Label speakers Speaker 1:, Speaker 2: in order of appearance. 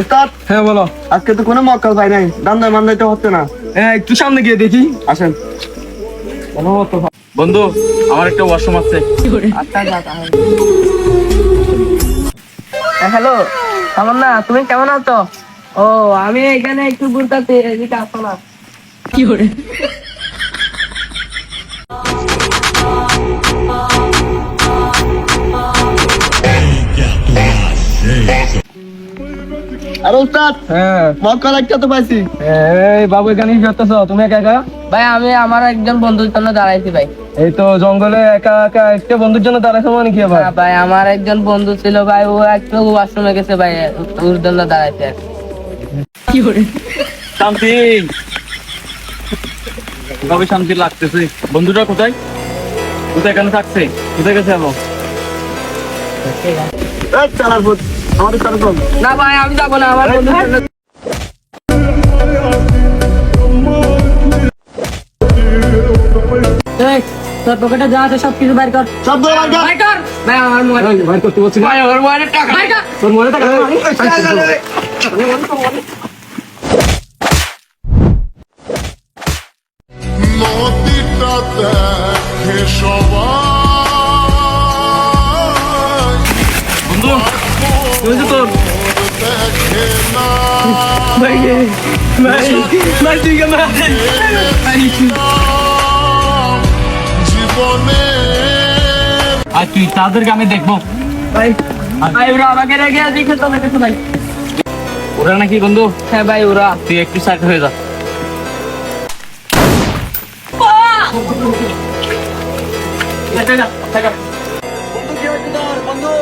Speaker 1: উস্তাদ?
Speaker 2: হ্যাঁ বলো।
Speaker 1: আজকে তো কোনো মক্কাল পাই নাই। দান্দায় মান্দায় তো হচ্ছে না।
Speaker 2: হ্যাঁ একটু সামনে গিয়ে দেখি।
Speaker 1: আসেন।
Speaker 3: বন্ধু আমার একটা ওয়াশরুম আছে।
Speaker 4: হ্যালো না তুমি কেমন আছো? ও আমি এখানে একটু এদিকে আসো না। কি করে?
Speaker 1: আর উস্তাদ
Speaker 2: হ্যাঁ।
Speaker 1: মক্কাল একটা তো পাইছি।
Speaker 2: এই বাবু এখানে কি করতেছ তুমি একা একা?
Speaker 4: ভাই আমি আমার একজন বন্ধুর জন্য দাঁড়াইছি ভাই।
Speaker 2: এই তো জঙ্গলে একা একা একটা বন্ধুর জন্য দাঁড়াইছো মানে কি আবার?
Speaker 4: ভাই আমার একজন বন্ধু ছিল ভাই ও একটু ওয়াশরুমে গেছে ভাই ওর জন্য দাঁড়াইছে কি। করে?
Speaker 3: শান্তি। ভাবে শান্তি লাগতেছে। বন্ধুটা কোথায়? কোথায় এখানে থাকছে। কোথায় গেছে
Speaker 1: ভূত আমাদের ভূত
Speaker 4: না ভাই আমি যাব না আমার তোর পকেটে যা আছে সব কিছু বাইর কর।
Speaker 1: সব বাইর কর।
Speaker 4: বাইর কর। ভাই আমার মোবাইল
Speaker 2: বাইর করতে বলছি
Speaker 4: ভাই আমার মোবাইলের টাকা। বাইর কর।
Speaker 2: তোর টাকা
Speaker 5: নদীটা দেখে সবাই
Speaker 3: বন্ধু আর তুই তাদেরকে আমি দেখব।
Speaker 4: ভাই ওরা আমাকে রেখে দেখে তো দেখেছ ভাই
Speaker 3: ওরা নাকি বন্ধু?
Speaker 4: হ্যাঁ ভাই ওরা।
Speaker 3: তুই একটু সাইড হয়ে যা।
Speaker 1: বন্ধু।